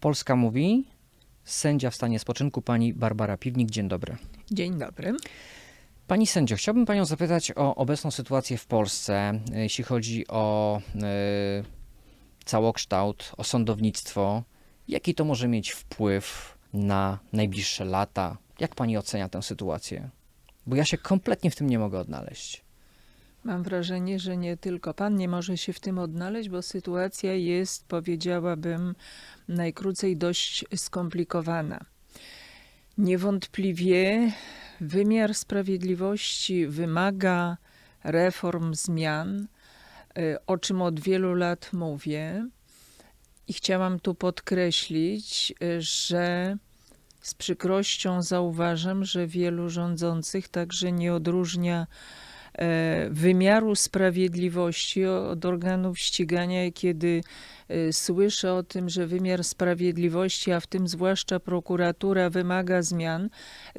Polska mówi. Sędzia w stanie spoczynku, pani Barbara Piwnik. Dzień dobry. Dzień dobry. Pani sędzio, chciałbym panią zapytać o obecną sytuację w Polsce, jeśli chodzi o y, całokształt, o sądownictwo. Jaki to może mieć wpływ na najbliższe lata? Jak pani ocenia tę sytuację? Bo ja się kompletnie w tym nie mogę odnaleźć. Mam wrażenie, że nie tylko pan nie może się w tym odnaleźć, bo sytuacja jest, powiedziałabym, najkrócej dość skomplikowana. Niewątpliwie wymiar sprawiedliwości wymaga reform, zmian, y, o czym od wielu lat mówię. I chciałam tu podkreślić, y, że z przykrością zauważam, że wielu rządzących także nie odróżnia wymiaru sprawiedliwości od organów ścigania, i kiedy e, słyszę o tym, że wymiar sprawiedliwości, a w tym zwłaszcza prokuratura wymaga zmian,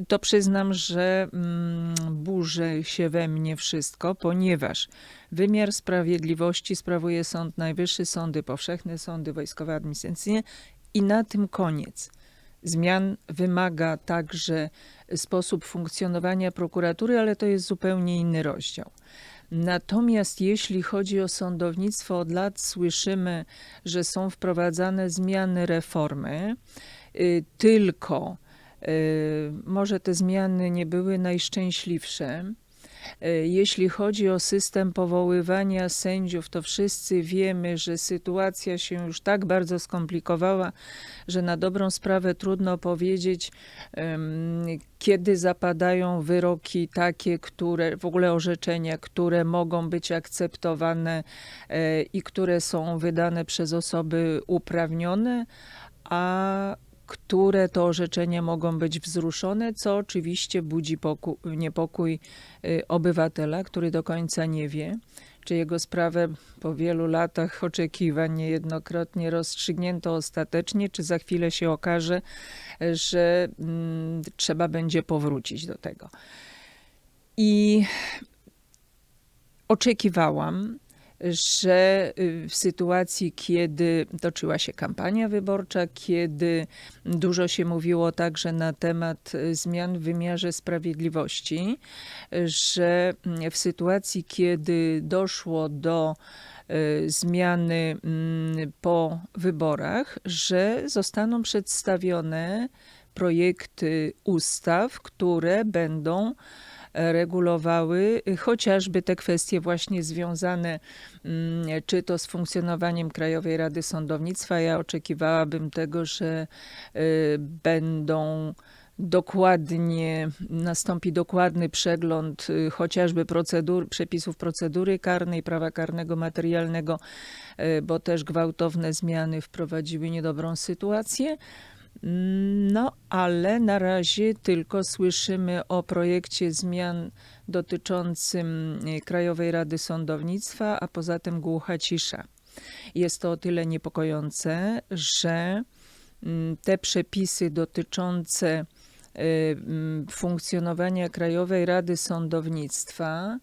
to przyznam, że mm, burzy się we mnie wszystko, ponieważ wymiar sprawiedliwości sprawuje Sąd Najwyższy, sądy powszechne, sądy wojskowe, administracyjne i na tym koniec. Zmian wymaga także sposób funkcjonowania prokuratury, ale to jest zupełnie inny rozdział. Natomiast jeśli chodzi o sądownictwo, od lat słyszymy, że są wprowadzane zmiany, reformy, y, tylko y, może te zmiany nie były najszczęśliwsze. Y, Jeśli chodzi o system powoływania sędziów, to wszyscy wiemy, że sytuacja się już tak bardzo skomplikowała, że na dobrą sprawę trudno powiedzieć, kiedy zapadają wyroki takie, które w ogóle orzeczenia, które mogą być akceptowane e, i które są wydane przez osoby uprawnione, a które to orzeczenia mogą być wzruszone, co oczywiście budzi niepokój y, obywatela, który do końca nie wie, czy jego sprawę po wielu latach oczekiwań niejednokrotnie rozstrzygnięto ostatecznie, czy za chwilę się okaże, że mm, trzeba będzie powrócić do tego. I oczekiwałam, że y, w sytuacji, kiedy toczyła się kampania wyborcza, kiedy dużo się mówiło także na temat y, zmian w wymiarze sprawiedliwości, że mm, w sytuacji, kiedy doszło do y, zmiany mm, po wyborach, że zostaną przedstawione projekty ustaw, które będą regulowały chociażby te kwestie właśnie związane mm, czy to z funkcjonowaniem Krajowej Rady Sądownictwa. Ja oczekiwałabym tego, że y, będą dokładnie, nastąpi dokładny przegląd y, chociażby procedur, przepisów procedury karnej, prawa karnego materialnego, y, bo też gwałtowne zmiany wprowadziły niedobrą sytuację. No, ale na razie tylko słyszymy o projekcie zmian dotyczącym y, Krajowej Rady Sądownictwa, a poza tym głucha cisza. Jest to o tyle niepokojące, że mm, te przepisy dotyczące y, mm, funkcjonowania Krajowej Rady Sądownictwa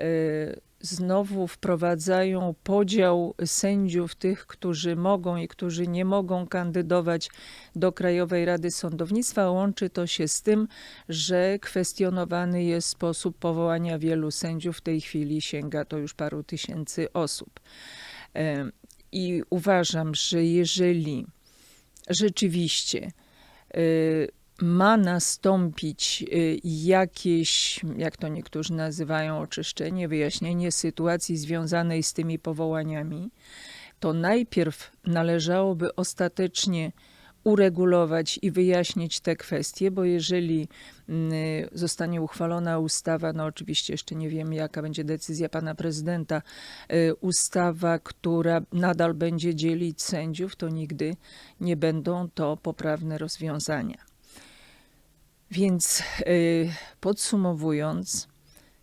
y, znowu wprowadzają podział sędziów, tych, którzy mogą i którzy nie mogą kandydować do Krajowej Rady Sądownictwa. Łączy to się z tym, że kwestionowany jest sposób powołania wielu sędziów. W tej chwili sięga to już paru tysięcy osób. I uważam, że jeżeli rzeczywiście y, ma nastąpić y, jakieś, jak to niektórzy nazywają, oczyszczenie, wyjaśnienie sytuacji związanej z tymi powołaniami, to najpierw należałoby ostatecznie uregulować i wyjaśnić te kwestie, bo jeżeli mm, zostanie uchwalona ustawa, no oczywiście jeszcze nie wiemy, jaka będzie decyzja pana prezydenta, y, ustawa, która nadal będzie dzielić sędziów, to nigdy nie będą to poprawne rozwiązania. Więc y, podsumowując,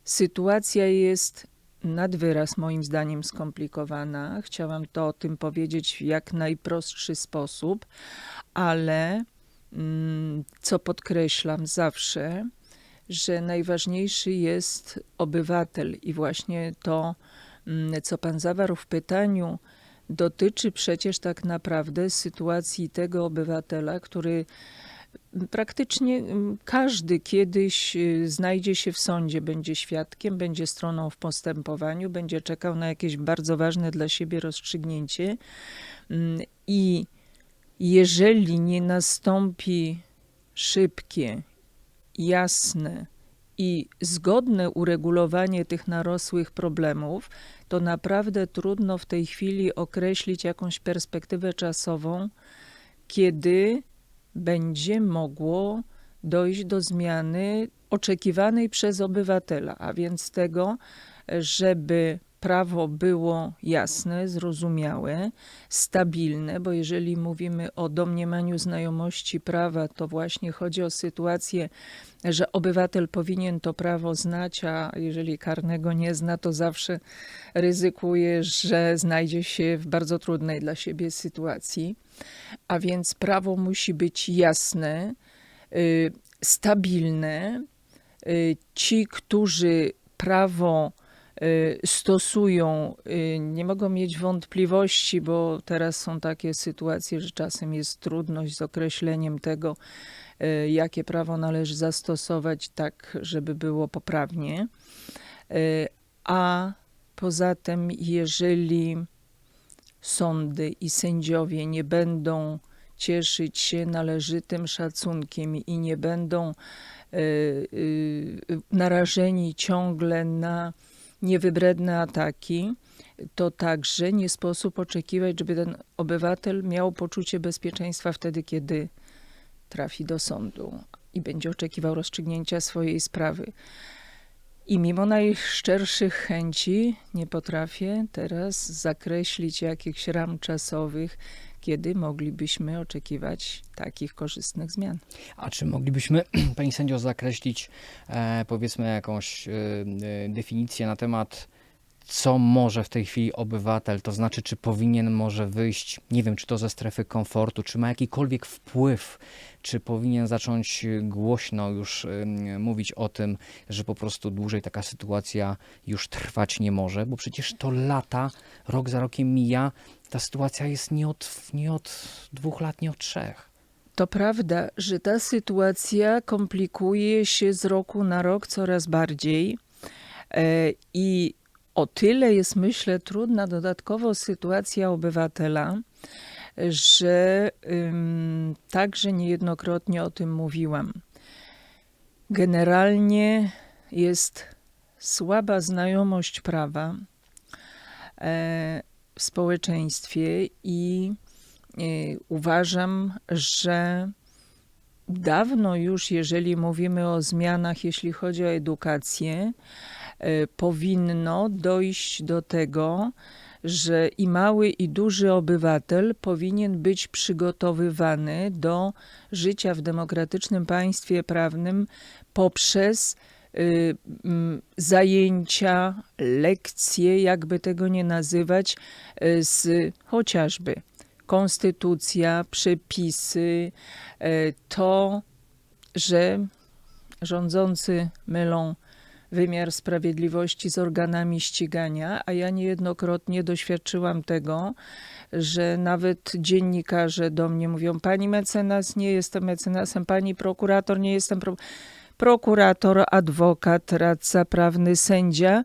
sytuacja jest nad wyraz moim zdaniem skomplikowana. Chciałam to o tym powiedzieć w jak najprostszy sposób, ale mm, co podkreślam zawsze, że najważniejszy jest obywatel i właśnie to, mm, co pan zawarł w pytaniu, dotyczy przecież tak naprawdę sytuacji tego obywatela, który praktycznie mm, każdy kiedyś y, znajdzie się w sądzie, będzie świadkiem, będzie stroną w postępowaniu, będzie czekał na jakieś bardzo ważne dla siebie rozstrzygnięcie. Mm, I jeżeli nie nastąpi szybkie, jasne i zgodne uregulowanie tych narosłych problemów, to naprawdę trudno w tej chwili określić jakąś perspektywę czasową, kiedy będzie mogło dojść do zmiany oczekiwanej przez obywatela, a więc tego, żeby prawo było jasne, zrozumiałe, stabilne, bo jeżeli mówimy o domniemaniu znajomości prawa, to właśnie chodzi o sytuację, że obywatel powinien to prawo znać, a jeżeli karnego nie zna, to zawsze ryzykuje, że znajdzie się w bardzo trudnej dla siebie sytuacji. A więc prawo musi być jasne, y, stabilne. Y, Ci, którzy prawo stosują, y, nie mogą mieć wątpliwości, bo teraz są takie sytuacje, że czasem jest trudność z określeniem tego, y, jakie prawo należy zastosować tak, żeby było poprawnie. Y, A poza tym, jeżeli sądy i sędziowie nie będą cieszyć się należytym szacunkiem i nie będą y, y, narażeni ciągle na niewybredne ataki, to także nie sposób oczekiwać, żeby ten obywatel miał poczucie bezpieczeństwa wtedy, kiedy trafi do sądu i będzie oczekiwał rozstrzygnięcia swojej sprawy. I mimo najszczerszych chęci nie potrafię teraz zakreślić jakichś ram czasowych, kiedy moglibyśmy oczekiwać takich korzystnych zmian. A czy moglibyśmy, pani sędzio, zakreślić e, powiedzmy jakąś e, e, definicję na temat, co może w tej chwili obywatel, to znaczy, czy powinien może wyjść, nie wiem, czy to ze strefy komfortu, czy ma jakikolwiek wpływ, czy powinien zacząć głośno już e, mówić o tym, że po prostu dłużej taka sytuacja już trwać nie może, bo przecież to lata, rok za rokiem mija, ta sytuacja jest nie od, nie od dwóch lat, nie od trzech. To prawda, że ta sytuacja komplikuje się z roku na rok coraz bardziej e, i o tyle jest, myślę, trudna dodatkowo sytuacja obywatela, że ym, także niejednokrotnie o tym mówiłam. Generalnie jest słaba znajomość prawa e, w społeczeństwie i e, uważam, że dawno już, jeżeli mówimy o zmianach, jeśli chodzi o edukację, e, powinno dojść do tego, że i mały, i duży obywatel powinien być przygotowywany do życia w demokratycznym państwie prawnym poprzez y, zajęcia, lekcje, jakby tego nie nazywać, y, z chociażby konstytucja, przepisy, e, to, że rządzący mylą wymiar sprawiedliwości z organami ścigania, a ja niejednokrotnie doświadczyłam tego, że nawet dziennikarze do mnie mówią: Pani mecenas, nie jestem mecenasem, pani prokurator, nie jestem. Prokurator, adwokat, radca prawny, sędzia.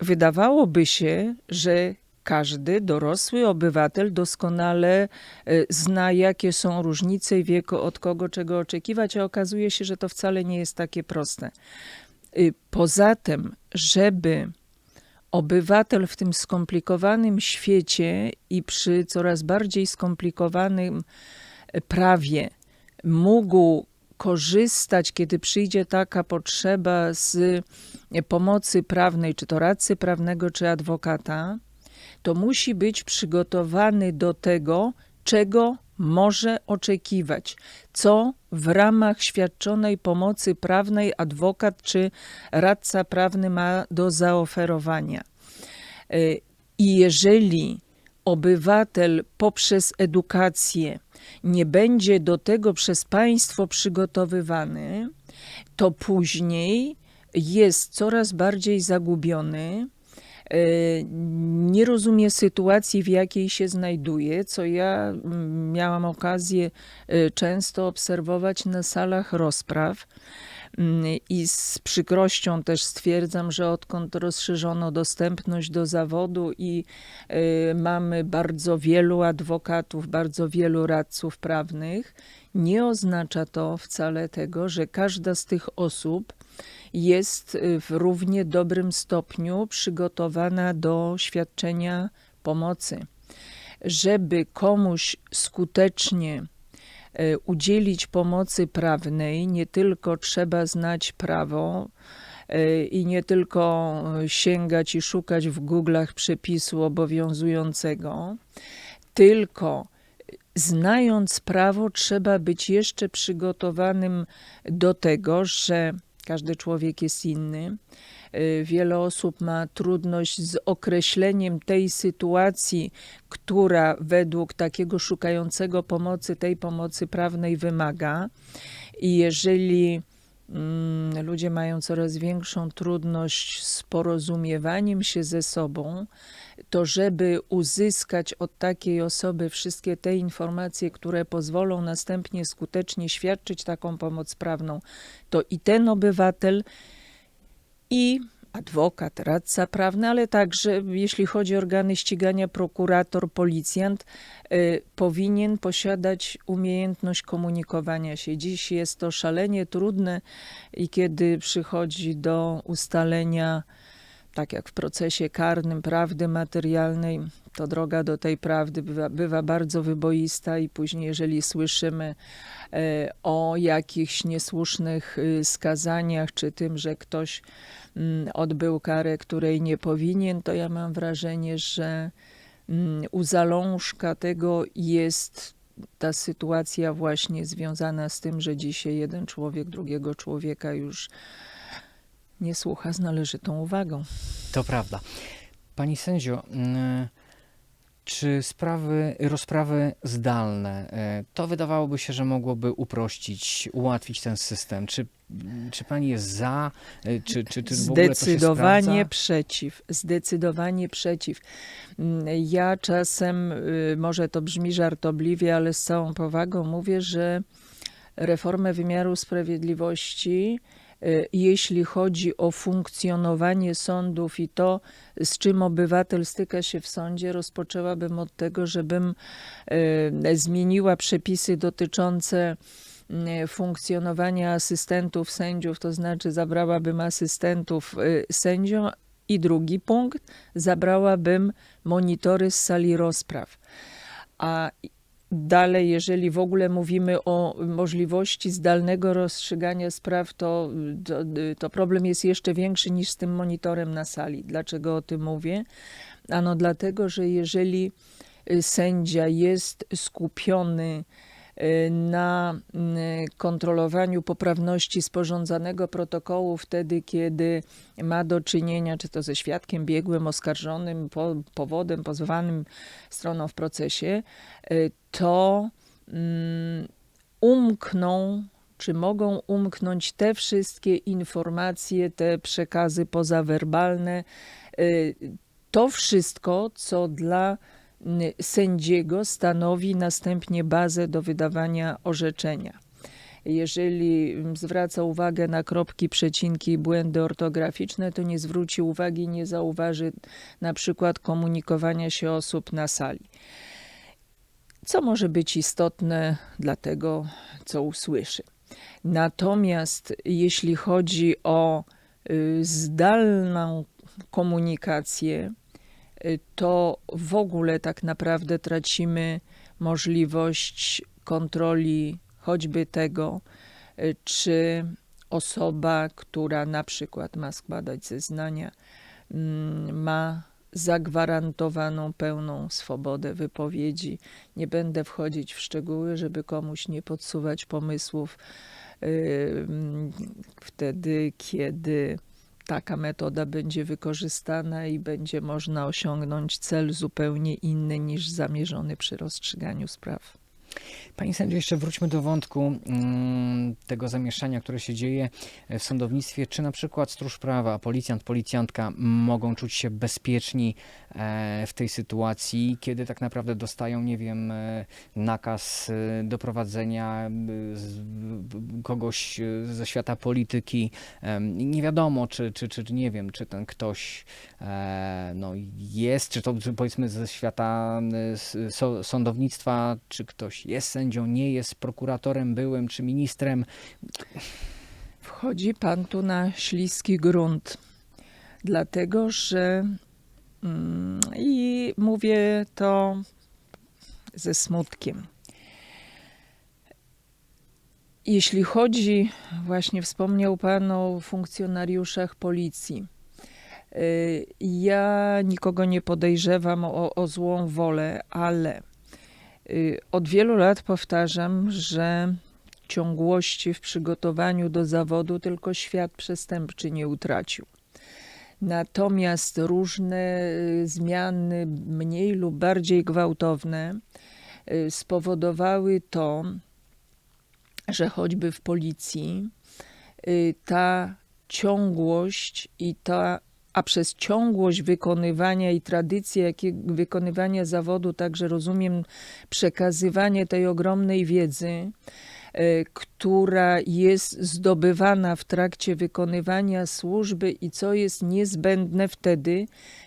Wydawałoby się, że każdy dorosły obywatel doskonale y, zna, jakie są różnice i wie, ko- od kogo czego oczekiwać, a okazuje się, że to wcale nie jest takie proste. Y, Poza tym, żeby obywatel w tym skomplikowanym świecie i przy coraz bardziej skomplikowanym y, prawie mógł korzystać, kiedy przyjdzie taka potrzeba z y, pomocy prawnej, czy to radcy prawnego, czy adwokata, to musi być przygotowany do tego, czego może oczekiwać, co w ramach świadczonej pomocy prawnej adwokat czy radca prawny ma do zaoferowania. Y, I jeżeli obywatel poprzez edukację nie będzie do tego przez państwo przygotowywany, to później jest coraz bardziej zagubiony e, nie rozumie sytuacji, w jakiej się znajduje, co ja mm, miałam okazję e, często obserwować na salach rozpraw. Mm, I z przykrością też stwierdzam, że odkąd rozszerzono dostępność do zawodu i y, mamy bardzo wielu adwokatów, bardzo wielu radców prawnych, nie oznacza to wcale tego, że każda z tych osób jest y, w równie dobrym stopniu przygotowana do świadczenia pomocy. Żeby komuś skutecznie udzielić pomocy prawnej, nie tylko trzeba znać prawo e, i nie tylko sięgać i szukać w Google'ach przepisu obowiązującego, tylko znając prawo, trzeba być jeszcze przygotowanym do tego, że każdy człowiek jest inny. Y, Wiele osób ma trudność z określeniem tej sytuacji, która według takiego szukającego pomocy, tej pomocy prawnej wymaga. I jeżeli ludzie mają coraz większą trudność z porozumiewaniem się ze sobą, to żeby uzyskać od takiej osoby wszystkie te informacje, które pozwolą następnie skutecznie świadczyć taką pomoc prawną, to i ten obywatel, i adwokat, radca prawny, ale także jeśli chodzi o organy ścigania, prokurator, policjant, y, powinien posiadać umiejętność komunikowania się. Dziś jest to szalenie trudne i kiedy przychodzi do ustalenia, tak jak w procesie karnym, prawdy materialnej, to droga do tej prawdy bywa, bywa bardzo wyboista i później, jeżeli słyszymy e, o jakichś niesłusznych y, skazaniach, czy tym, że ktoś mm, odbył karę, której nie powinien, to ja mam wrażenie, że mm, u zalążka tego jest ta sytuacja właśnie związana z tym, że dzisiaj jeden człowiek drugiego człowieka już nie słucha z należytą uwagą. To prawda. Pani sędzio, mm, czy sprawy, rozprawy zdalne, e, to wydawałoby się, że mogłoby uprościć, ułatwić ten system? Czy, czy pani jest za? E, Czy, czy, czy Zdecydowanie przeciw. Zdecydowanie przeciw. Mm, Ja czasem, y, może to brzmi żartobliwie, ale z całą powagą mówię, że reformę wymiaru sprawiedliwości, jeśli chodzi o funkcjonowanie sądów i to, z czym obywatel styka się w sądzie, rozpoczęłabym od tego, żebym y, zmieniła przepisy dotyczące y, funkcjonowania asystentów sędziów, to znaczy zabrałabym asystentów y, sędziom i drugi punkt, zabrałabym monitory z sali rozpraw. A dalej, jeżeli w ogóle mówimy o możliwości zdalnego rozstrzygania spraw, to, to, to problem jest jeszcze większy niż z tym monitorem na sali. Dlaczego o tym mówię? Ano dlatego, że jeżeli y, sędzia jest skupiony na y, kontrolowaniu poprawności sporządzanego protokołu wtedy, kiedy ma do czynienia czy to ze świadkiem biegłym, oskarżonym, po, powodem, pozwanym stroną w procesie, y, to mm, umkną czy mogą umknąć te wszystkie informacje, te przekazy pozawerbalne, y, to wszystko, co dla y, sędziego stanowi następnie bazę do wydawania orzeczenia. Jeżeli mm, zwraca uwagę na kropki, przecinki i błędy ortograficzne, to nie zwróci uwagi, nie zauważy na przykład komunikowania się osób na sali. Co może być istotne dla tego, co usłyszy. Natomiast jeśli chodzi o y, zdalną komunikację, y, to w ogóle tak naprawdę tracimy możliwość kontroli choćby tego, y, czy osoba, która na przykład ma składać zeznania, mm, ma zagwarantowaną pełną swobodę wypowiedzi. Nie będę wchodzić w szczegóły, żeby komuś nie podsuwać pomysłów y, mm, wtedy, kiedy taka metoda będzie wykorzystana i będzie można osiągnąć cel zupełnie inny niż zamierzony przy rozstrzyganiu spraw. Panie sędzio, jeszcze wróćmy do wątku mm, tego zamieszania, które się dzieje w sądownictwie. Czy na przykład stróż prawa, policjant, policjantka mogą czuć się bezpieczni e, w tej sytuacji, kiedy tak naprawdę dostają, nie wiem, e, nakaz e, doprowadzenia kogoś ze świata polityki. Nie wiadomo, czy, czy, czy, nie wiem, czy ten ktoś no, jest, czy to powiedzmy ze świata sądownictwa, czy ktoś jest sędzią, nie jest prokuratorem byłym, czy ministrem. Wchodzi pan tu na śliski grunt, dlatego że mm, i mówię to ze smutkiem. Jeśli chodzi, właśnie wspomniał pan o funkcjonariuszach policji. Y, Ja nikogo nie podejrzewam o, o złą wolę, ale od wielu lat powtarzam, że ciągłości w przygotowaniu do zawodu tylko świat przestępczy nie utracił. Natomiast różne y, zmiany, mniej lub bardziej gwałtowne, y, spowodowały to, że choćby w policji y, ta ciągłość i ta, a przez ciągłość wykonywania i tradycję wykonywania zawodu, także rozumiem przekazywanie tej ogromnej wiedzy, e, która jest zdobywana w trakcie wykonywania służby i co jest niezbędne wtedy,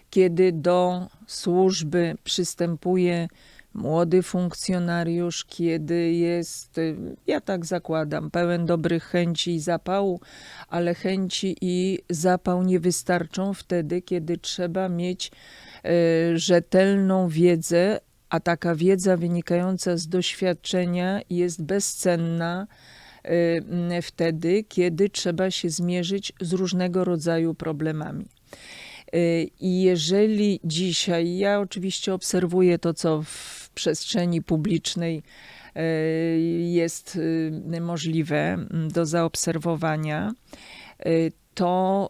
kiedy do służby przystępuje młody funkcjonariusz, kiedy jest, y, ja tak zakładam, pełen dobrych chęci i zapału, ale chęci i zapał nie wystarczą wtedy, kiedy trzeba mieć y, rzetelną wiedzę, a taka wiedza wynikająca z doświadczenia jest bezcenna y, wtedy, kiedy trzeba się zmierzyć z różnego rodzaju problemami. I jeżeli dzisiaj, ja oczywiście obserwuję to, co w przestrzeni publicznej y, jest y, możliwe mm, do zaobserwowania, y, to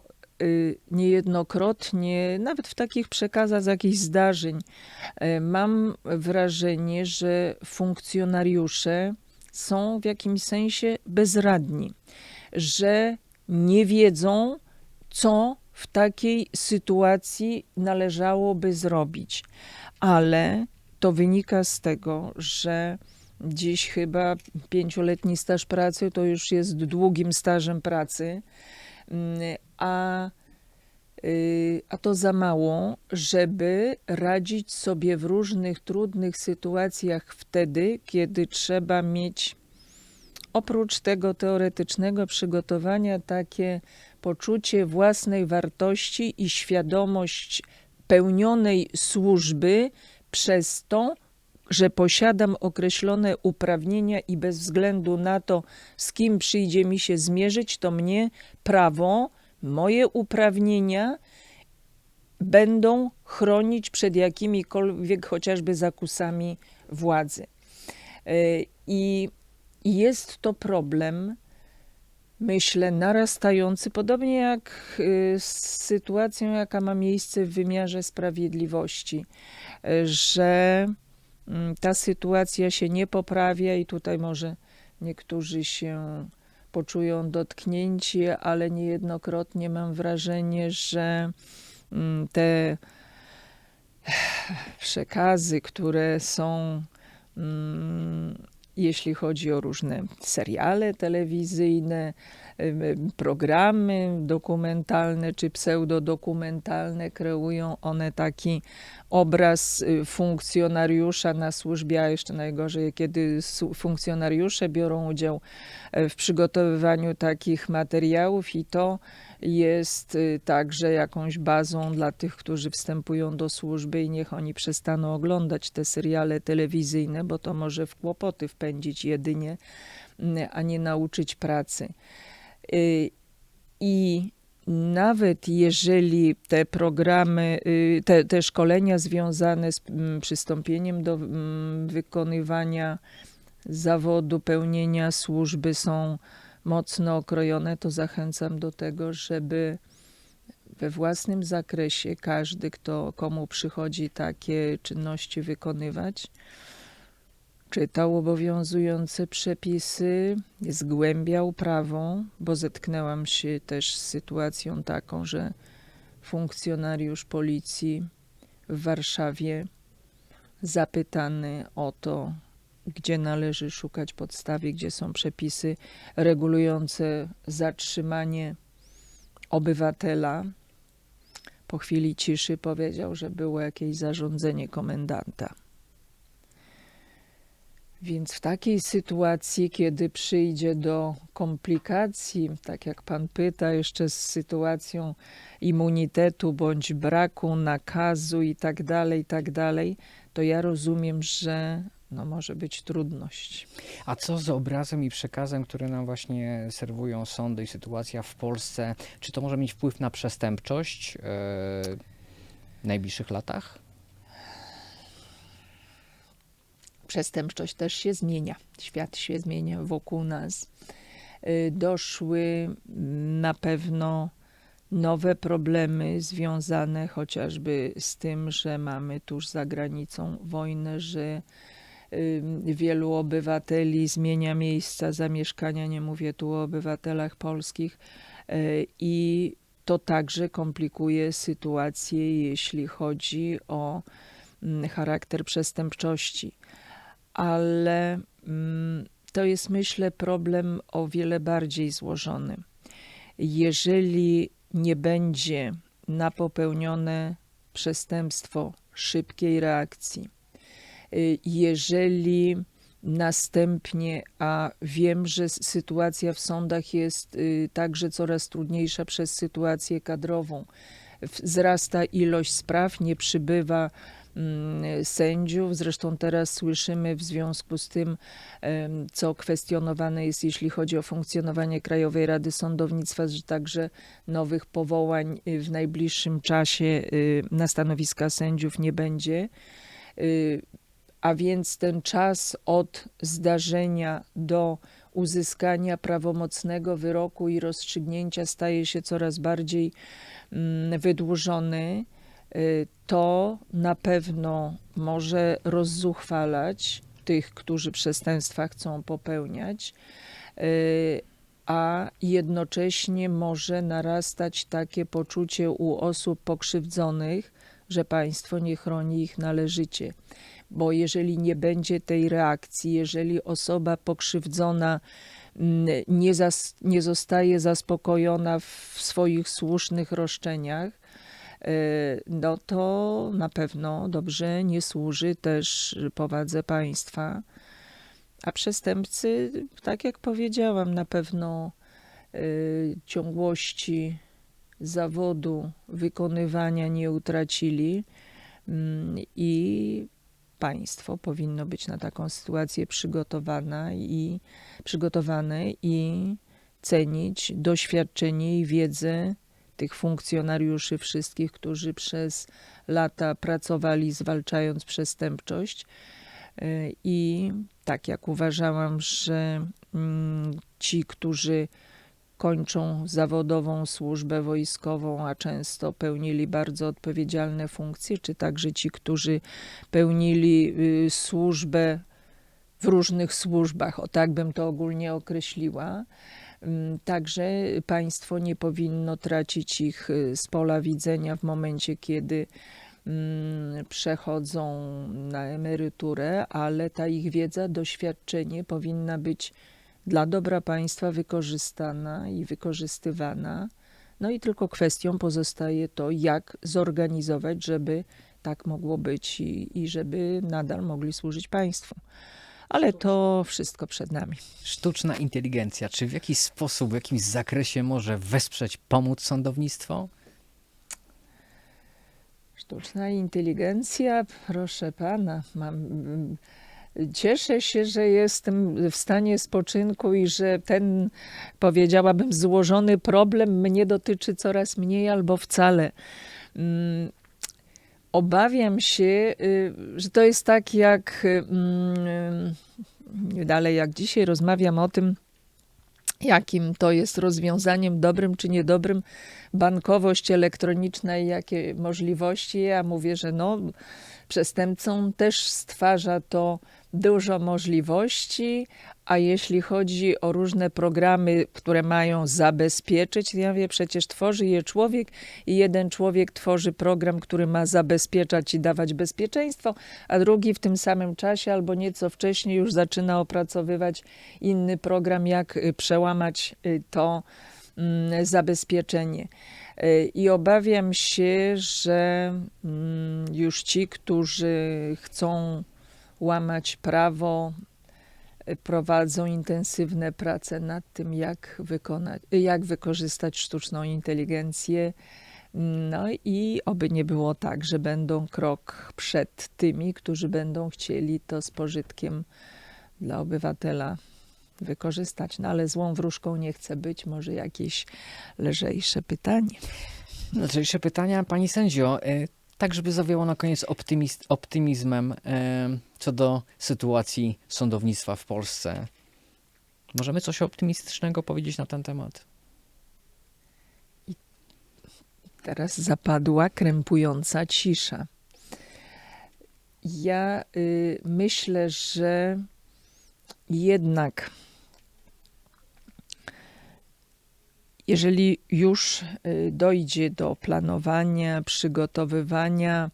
niejednokrotnie, nawet w takich przekazach z jakichś zdarzeń, mam wrażenie, że funkcjonariusze są w jakimś sensie bezradni, że nie wiedzą, co w takiej sytuacji należałoby zrobić. Ale to wynika z tego, że dziś chyba pięcioletni staż pracy to już jest długim stażem pracy, Mm, a, y, a to za mało, żeby radzić sobie w różnych trudnych sytuacjach wtedy, kiedy trzeba mieć oprócz tego teoretycznego przygotowania takie poczucie własnej wartości i świadomość pełnionej służby przez to, że posiadam określone uprawnienia i bez względu na to, z kim przyjdzie mi się zmierzyć, to mnie prawo, moje uprawnienia będą chronić przed jakimikolwiek chociażby zakusami władzy. Y, I i jest to problem, myślę, narastający, podobnie jak y, z sytuacją, jaka ma miejsce w wymiarze sprawiedliwości, y, że mm, ta sytuacja się nie poprawia i tutaj może niektórzy się poczują dotknięci, ale niejednokrotnie mam wrażenie, że mm, te przekazy, które są mm, jeśli chodzi o różne seriale telewizyjne, programy dokumentalne czy pseudodokumentalne, kreują one taki obraz y, funkcjonariusza na służbie, a jeszcze najgorzej, kiedy funkcjonariusze biorą udział e, w przygotowywaniu takich materiałów i to jest y, także jakąś bazą dla tych, którzy wstępują do służby i niech oni przestaną oglądać te seriale telewizyjne, bo to może w kłopoty wpędzić jedynie, mm, a nie nauczyć pracy. Y, I nawet jeżeli te programy, y, te, te szkolenia związane z mm, przystąpieniem do mm, wykonywania zawodu, pełnienia służby są mocno okrojone, to zachęcam do tego, żeby we własnym zakresie każdy, kto, komu przychodzi takie czynności wykonywać, czytał obowiązujące przepisy, zgłębiał prawo, bo zetknęłam się też z sytuacją taką, że funkcjonariusz policji w Warszawie zapytany o to, gdzie należy szukać podstawy, gdzie są przepisy regulujące zatrzymanie obywatela, po chwili ciszy powiedział, że było jakieś zarządzenie komendanta. Więc w takiej sytuacji, kiedy przyjdzie do komplikacji, tak jak pan pyta, jeszcze z sytuacją immunitetu bądź braku nakazu i tak dalej, tak dalej, to ja rozumiem, że no może być trudność. A co z obrazem i przekazem, który nam właśnie serwują sądy i sytuacja w Polsce? Czy to może mieć wpływ na przestępczość e, w najbliższych latach? przestępczość też się zmienia. Świat się zmienia wokół nas. Y, Doszły na pewno nowe problemy związane chociażby z tym, że mamy tuż za granicą wojnę, że wielu obywateli zmienia miejsca zamieszkania, nie mówię tu o obywatelach polskich, y, i to także komplikuje sytuację, jeśli chodzi o mm, charakter przestępczości ale mm, to jest, myślę, problem o wiele bardziej złożony. Jeżeli nie będzie na popełnione przestępstwo szybkiej reakcji, jeżeli następnie, a wiem, że sytuacja w sądach jest y, także coraz trudniejsza przez sytuację kadrową, wzrasta ilość spraw, nie przybywa mm, sędziów. Zresztą teraz słyszymy w związku z tym, co kwestionowane jest, jeśli chodzi o funkcjonowanie Krajowej Rady Sądownictwa, że także nowych powołań y, w najbliższym czasie y, na stanowiska sędziów nie będzie. A więc ten czas od zdarzenia do uzyskania prawomocnego wyroku i rozstrzygnięcia staje się coraz bardziej mm, wydłużony y, to na pewno może rozzuchwalać tych, którzy przestępstwa chcą popełniać, y, a jednocześnie może narastać takie poczucie u osób pokrzywdzonych, że państwo nie chroni ich należycie. Bo jeżeli nie będzie tej reakcji, jeżeli osoba pokrzywdzona mm, nie, zas, nie zostaje zaspokojona w swoich słusznych roszczeniach, y, no to na pewno dobrze nie służy też powadze państwa. A przestępcy, tak jak powiedziałam, na pewno y, ciągłości zawodu, wykonywania nie utracili mm, i państwo powinno być na taką sytuację przygotowana i przygotowane i cenić doświadczenie i wiedzę tych funkcjonariuszy wszystkich, którzy przez lata pracowali zwalczając przestępczość. Y, I tak jak uważałam, że mm, ci, którzy kończą zawodową służbę wojskową, a często pełnili bardzo odpowiedzialne funkcje, czy także ci, którzy pełnili y, służbę w różnych służbach, o tak bym to ogólnie określiła. Ym, Także państwo nie powinno tracić ich y, z pola widzenia w momencie, kiedy mm, przechodzą na emeryturę, ale ta ich wiedza, doświadczenie powinna być dla dobra państwa wykorzystana i wykorzystywana. No i tylko kwestią pozostaje to, jak zorganizować, żeby tak mogło być i, i żeby nadal mogli służyć państwu. Ale to wszystko przed nami. Sztuczna inteligencja, czy w jakiś sposób, w jakimś zakresie może wesprzeć, pomóc sądownictwo? Sztuczna inteligencja, proszę pana, mam. Cieszę się, że jestem w stanie spoczynku i że ten, powiedziałabym, złożony problem mnie dotyczy coraz mniej albo wcale. Mm, Obawiam się, y, że to jest tak jak mm, dalej, jak dzisiaj rozmawiam o tym, jakim to jest rozwiązaniem dobrym czy niedobrym bankowość elektroniczna i jakie możliwości. Ja mówię, że no, przestępcom też stwarza to dużo możliwości, a jeśli chodzi o różne programy, które mają zabezpieczyć, ja wiem, przecież tworzy je człowiek i jeden człowiek tworzy program, który ma zabezpieczać i dawać bezpieczeństwo, a drugi w tym samym czasie albo nieco wcześniej już zaczyna opracowywać inny program, jak y, przełamać y, to mm, zabezpieczenie. Y, I obawiam się, że mm, już ci, którzy chcą łamać prawo, prowadzą intensywne prace nad tym, jak, wykonać, jak wykorzystać sztuczną inteligencję. No i oby nie było tak, że będą krok przed tymi, którzy będą chcieli to z pożytkiem dla obywatela wykorzystać. No ale złą wróżką nie chcę być. Może jakieś lżejsze pytanie. Lżejsze pytania, pani sędzio, e, tak żeby zawiało na koniec optymist, optymizmem e, co do sytuacji sądownictwa w Polsce. Możemy coś optymistycznego powiedzieć na ten temat? Teraz zapadła krępująca cisza. Ja y, myślę, że jednak, jeżeli już y, dojdzie do planowania, przygotowywania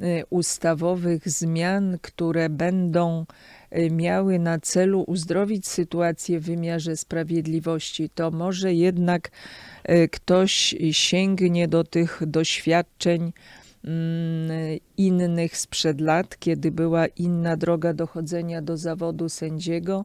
y, ustawowych zmian, które będą y, miały na celu uzdrowić sytuację w wymiarze sprawiedliwości, to może jednak ktoś sięgnie do tych doświadczeń mm, innych sprzed lat, kiedy była inna droga dochodzenia do zawodu sędziego,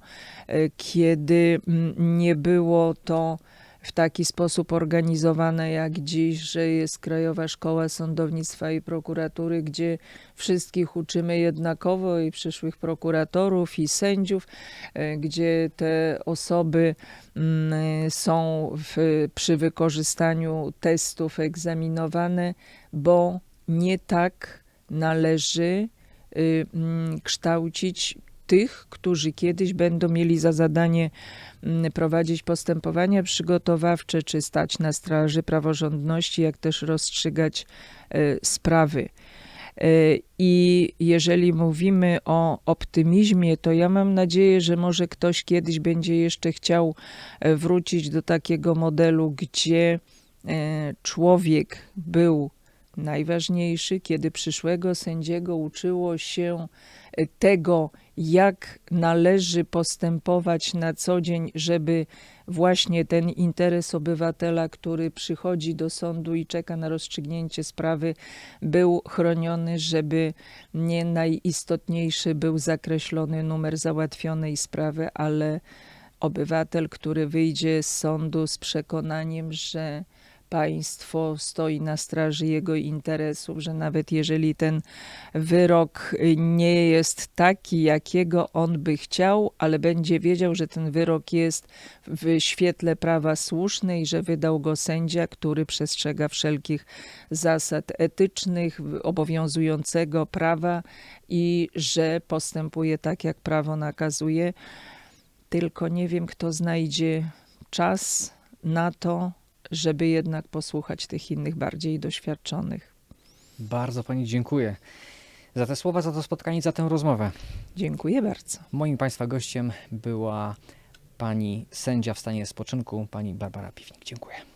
kiedy mm, nie było to w taki sposób organizowane jak dziś, że jest Krajowa Szkoła Sądownictwa i Prokuratury, gdzie wszystkich uczymy jednakowo i przyszłych prokuratorów i sędziów, e, gdzie te osoby mm, są w, przy wykorzystaniu testów egzaminowane, bo nie tak należy y, mm, kształcić tych, którzy kiedyś będą mieli za zadanie mm, prowadzić postępowania przygotowawcze, czy stać na straży praworządności, jak też rozstrzygać e, sprawy. E, I jeżeli mówimy o optymizmie, to ja mam nadzieję, że może ktoś kiedyś będzie jeszcze chciał e, wrócić do takiego modelu, gdzie człowiek był najważniejszy, kiedy przyszłego sędziego uczyło się e, tego, jak należy postępować na co dzień, żeby właśnie ten interes obywatela, który przychodzi do sądu i czeka na rozstrzygnięcie sprawy, był chroniony, żeby nie najistotniejszy był zakreślony numer załatwionej sprawy, ale obywatel, który wyjdzie z sądu z przekonaniem, że państwo stoi na straży jego interesów, że nawet jeżeli ten wyrok nie jest taki, jakiego on by chciał, ale będzie wiedział, że ten wyrok jest w świetle prawa słuszny i że wydał go sędzia, który przestrzega wszelkich zasad etycznych, obowiązującego prawa i że postępuje tak, jak prawo nakazuje. Tylko nie wiem, kto znajdzie czas na to, żeby jednak posłuchać tych innych, bardziej doświadczonych. Bardzo pani dziękuję za te słowa, za to spotkanie, za tę rozmowę. Dziękuję bardzo. Moim państwa gościem była pani sędzia w stanie spoczynku, pani Barbara Piwnik. Dziękuję.